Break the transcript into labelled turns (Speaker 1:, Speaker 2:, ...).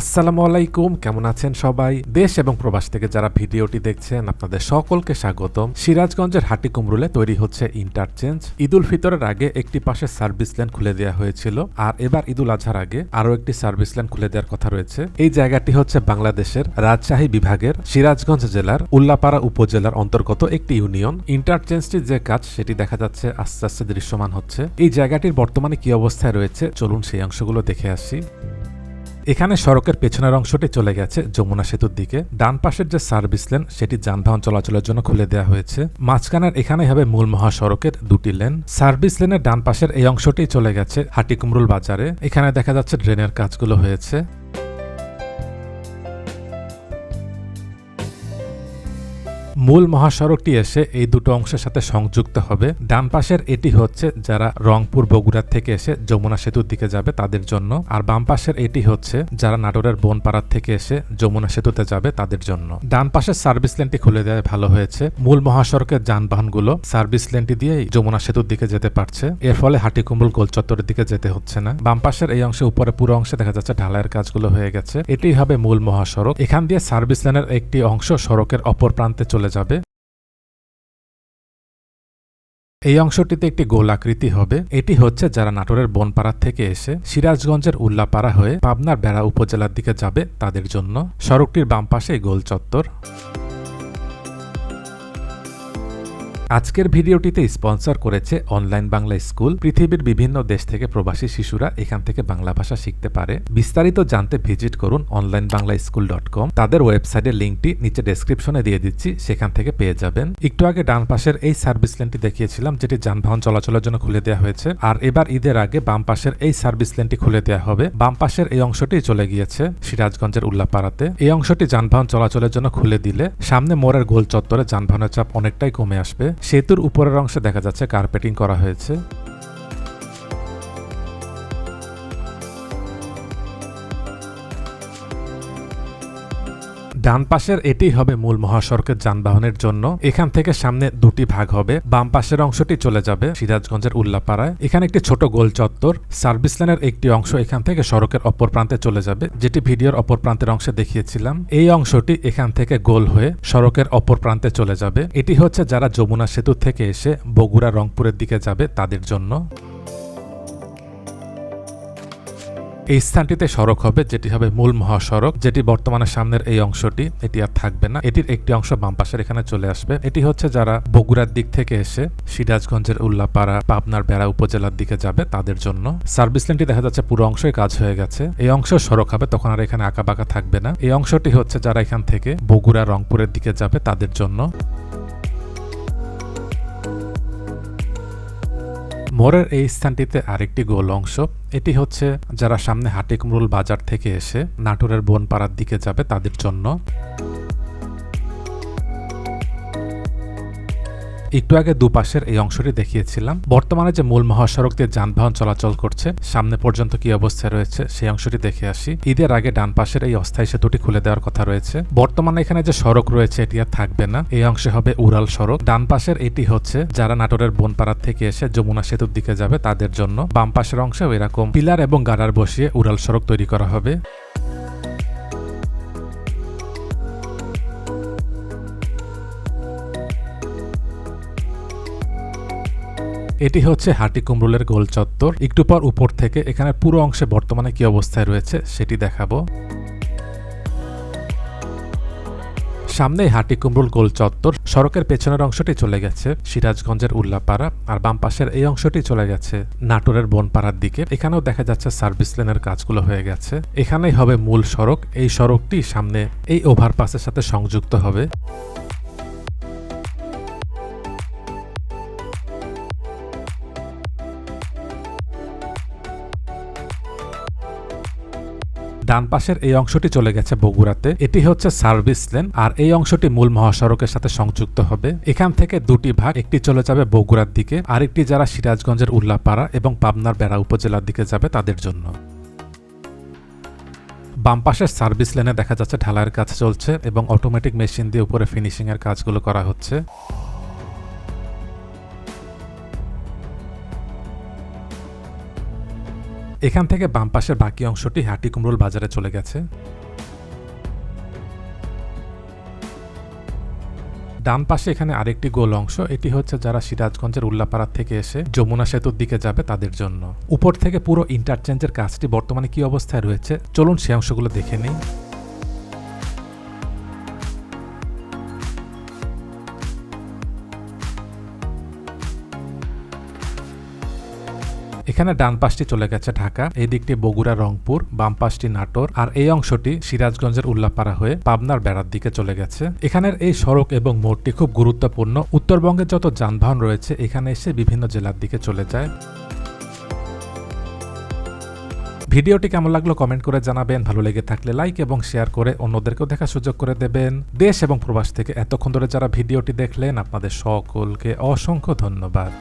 Speaker 1: আসসালামু আলাইকুম, কেমন আছেন সবাই? দেশ এবং প্রবাস থেকে যারা ভিডিওটি দেখছেন, আপনাদের সকলকে স্বাগতম। সিরাজগঞ্জের হাটি কুমরুলে তৈরি হচ্ছে ইন্টারচেঞ্জ। ঈদুল ফিতরের আগে একটি পাশে সার্ভিস ল্যান্ড খুলে দেওয়া হয়েছিল, আর এবার ঈদুল আজহার আগে আরও একটি সার্ভিস ল্যান্ড খুলে দেওয়ার কথা রয়েছে। এই জায়গাটি হচ্ছে বাংলাদেশের রাজশাহী বিভাগের সিরাজগঞ্জ জেলার উল্লাপাড়া উপজেলার অন্তর্গত একটি ইউনিয়ন। ইন্টারচেঞ্জটির যে কাজ, সেটি দেখা যাচ্ছে আস্তে আস্তে দৃশ্যমান হচ্ছে। এই জায়গাটির বর্তমানে কি অবস্থায় রয়েছে, চলুন সেই অংশগুলো দেখে আসি। এখানে সড়কের পেছনের অংশটি চলে গেছে যমুনা সেতুর দিকে। ডান পাশের যে সার্ভিস লেন, সেটি যানবাহন চলাচলের জন্য খুলে দেওয়া হয়েছে। মাঝখানের এখানে হবে মূল মহাসড়কের দুটি লেন। সার্ভিস লেনের ডান পাশের এই অংশটি চলে গেছে হাটিকুমরুল বাজারে। এখানে দেখা যাচ্ছে ড্রেনের কাজগুলো হয়েছে। মূল মহাসড়কটি এসে এই দুটো অংশের সাথে সংযুক্ত হবে। ডান পাশের এটি হচ্ছে যারা রংপুর, বগুড়া থেকে এসে যমুনা সেতুর দিকে যাবে তাদের জন্য। আর বাম পাশের এটি হচ্ছে যারা নাটোরের বনপাড়ার থেকে এসে যমুনা সেতুতে যাবে তাদের জন্য। ডান পাশের সার্ভিস লেনটি খুলে দেওয়া ভালো হয়েছে। মূল মহাসড়কের যানবাহনগুলো সার্ভিস লেনটি দিয়েই যমুনা সেতুর দিকে যেতে পারছে। এর ফলে হাটিকুমরুল গোলচত্বরের দিকে যেতে হচ্ছে না। বাম পাশের এই অংশে উপরে পুরো অংশে দেখা যাচ্ছে ঢালাইয়ের কাজগুলো হয়ে গেছে। এটি হবে মূল মহাসড়ক। এখান দিয়ে সার্ভিস লেনের একটি অংশ সড়কের অপর প্রান্তে চলে যাবে? এই অংশটিতে একটি গোল আকৃতি হবে। এটি হচ্ছে যারা নাটোরের বনপাড়া থেকে এসে সিরাজগঞ্জের উল্লাপাড়া হয়ে পাবনার বেড়া উপজেলার দিকে যাবে তাদের জন্য। সড়কটির বাম পাশে গোল চত্বর। আজকের ভিডিওটিতে স্পন্সর করেছে অনলাইন বাংলা স্কুল, পৃথিবীর বিভিন্ন দেশ থেকে প্রবাসী শিশুরা এখান থেকে বাংলা ভাষা শিখতে পারে। বিস্তারিত জানতে ভিজিট করুন online Bangla school dot com তাদের ওয়েবসাইটের লিঙ্কটি নিচে ডেসক্রিপশনে দিয়ে দিচ্ছি, সেখান থেকে পেয়ে যাবেন। একটু আগে ডান পাশের এই সার্ভিস লেনটি দেখিয়েছিলাম, যেটি যানবাহন চলাচলের জন্য খুলে দেওয়া হয়েছে। আর এবার ঈদের আগে বাম পাশের এই সার্ভিস লেনটি খুলে দেওয়া হবে। বাম পাশের এই অংশটি চলে গিয়েছে সিরাজগঞ্জের উল্লাপাড়াতে। এই অংশটি যানবাহন চলাচলের জন্য খুলে দিলে সামনে মোড়ের গোল চত্বরে যানবাহনের চাপ অনেকটাই কমে আসবে। সেতুর উপরের অংশে দেখা যাচ্ছে কার্পেটিং করা হয়েছে। ডান পাশের এটি হবে মূল মহাসড়কের যানবাহনের জন্য। এখান থেকে সামনে দুটি ভাগ হবে। বাম পাশের অংশটি চলে যাবে সিরাজগঞ্জের উল্লাপাড়ায়। এখানে একটি ছোট গোল চত্বর। সার্ভিস লাইনের একটি অংশ এখান থেকে সড়কের অপর প্রান্তে চলে যাবে, যেটি ভিডিওর অপর প্রান্তের অংশে দেখিয়েছিলাম। এই অংশটি এখান থেকে গোল হয়ে সড়কের অপর প্রান্তে চলে যাবে। এটি হচ্ছে যারা যমুনা সেতু থেকে এসে বগুড়া রংপুরের দিকে যাবে তাদের জন্য। এই স্থানটিতে সড়ক হবে, যেটি হবে মূল মহাসড়ক, যেটি বর্তমানে সামনের এই অংশটি, এটি আর থাকবে না। এটির একটি অংশ বাম পাশের এখানে চলে আসবে। এটি হচ্ছে যারা বগুড়ার দিক থেকে এসে সিরাজগঞ্জের উল্লাপাড়া, পাবনার বেড়া উপজেলার দিকে যাবে, তাদের জন্য সার্ভিস লেনটি দেখা যাচ্ছে পুরো অংশই কাজ হয়ে গেছে। এই অংশ সড়ক হবে, তখন আর এখানে আঁকা বাঁকা থাকবে না। এই অংশটি হচ্ছে যারা এখান থেকে বগুড়া রংপুরের দিকে যাবে, তাদের জন্য। মোড়ের এই স্থানটিতে আরেকটি গোল অংশ। এটি হচ্ছে যারা সামনে হাটিকুমরুল বাজার থেকে এসে নাটোরের বনপাড়ার দিকে যাবে তাদের জন্য। একটু আগে দুপাশের এই অংশটি দেখিয়েছিলাম। বর্তমানে যে মূল মহাসড়ক দিয়ে যানবাহন চলাচল করছে, সামনে পর্যন্ত কি অবস্থায় রয়েছে সেই অংশটি দেখে আসি। ঈদের আগে ডান পাশের এই অস্থায়ী সেতুটি খুলে দেওয়ার কথা রয়েছে। বর্তমানে এখানে যে সড়ক রয়েছে, এটি আর থাকবে না। এই অংশে হবে উড়াল সড়ক। ডান পাশের এটি হচ্ছে, যারা নাটোরের বনপাড়ার থেকে এসে যমুনা সেতুর দিকে যাবে, তাদের জন্য। বাম পাশের অংশেও এরকম পিলার এবং গাড়ার বসিয়ে উড়াল সড়ক তৈরি করা হবে। এটি হচ্ছে হাটি কুমরুলের গোল চত্বর। একটু পর উপর থেকে এখানে পুরো অংশে বর্তমানে কি অবস্থায় রয়েছে সেটি দেখাবো। সামনে হাটি কুমরুল গোল চত্বর। সড়কের পেছনের অংশটি চলে গেছে, সিরাজগঞ্জের উল্লাপাড়া, আর বাম পাশের এই অংশটি চলে গেছে নাটোরের বনপাড়ার দিকে। এখানেও দেখা যাচ্ছে সার্ভিস লেনের কাজগুলো হয়ে গেছে। এখানেই হবে মূল সড়ক। এই সড়কটি সামনে এই ওভারপাসের সাথে সংযুক্ত হবে। ডান পাশের এই অংশটি চলে গেছে বগুড়াতে। এটি হচ্ছে সার্ভিস লেন আর এই অংশটি মূল মহাসড়কের সাথে সংযুক্ত হবে। এখান থেকে দুটি ভাগ, একটি চলে যাবে বগুড়ার দিকে, আরেকটি যারা সিরাজগঞ্জের উল্লাপাড়া এবং পাবনার বেড়া উপজেলার দিকে যাবে তাদের জন্য। বাম পাশের সার্ভিস লেনে দেখা যাচ্ছে ঢালাইয়ের কাজ চলছে এবং অটোমেটিক মেশিন দিয়ে উপরে ফিনিশিং এর কাজগুলো করা হচ্ছে। এখান থেকে বাম পাশের বাকি অংশটি হাটি কুমরুল বাজারে চলে গেছে। ডান পাশে এখানে আরেকটি গোল অংশ, এটি হচ্ছে যারা সিরাজগঞ্জের উল্লাপাড়া থেকে এসে যমুনা সেতুর দিকে যাবে তাদের জন্য। উপর থেকে পুরো ইন্টারচেঞ্জের কাজটি বর্তমানে কি অবস্থায় রয়েছে, চলুন সে অংশগুলো দেখে নিই। এখানে ডান পাশটি চলে গেছে ঢাকা, এই দিকটি বগুড়া, রংপুর, বাম পাশটি নাটোর, আর এই অংশটি সিরাজগঞ্জের উল্লাপাড়া হয়ে পাবনার বেড়ার দিকে চলে গেছে। এখানের এই সড়ক এবং মোড়টি খুব গুরুত্বপূর্ণ। উত্তরবঙ্গের যত যানবাহন রয়েছে, এখানে এসে বিভিন্ন জেলার দিকে চলে যায়। ভিডিওটি কেমন লাগল কমেন্ট করে জানাবেন। ভালো লেগে থাকলে লাইক এবং শেয়ার করে অন্যদেরকেও দেখার সুযোগ করে দেবেন। দেশ এবং প্রবাস থেকে এতক্ষণ ধরে যারা ভিডিওটি দেখলেন, আপনাদের সকলকে অসংখ্য ধন্যবাদ।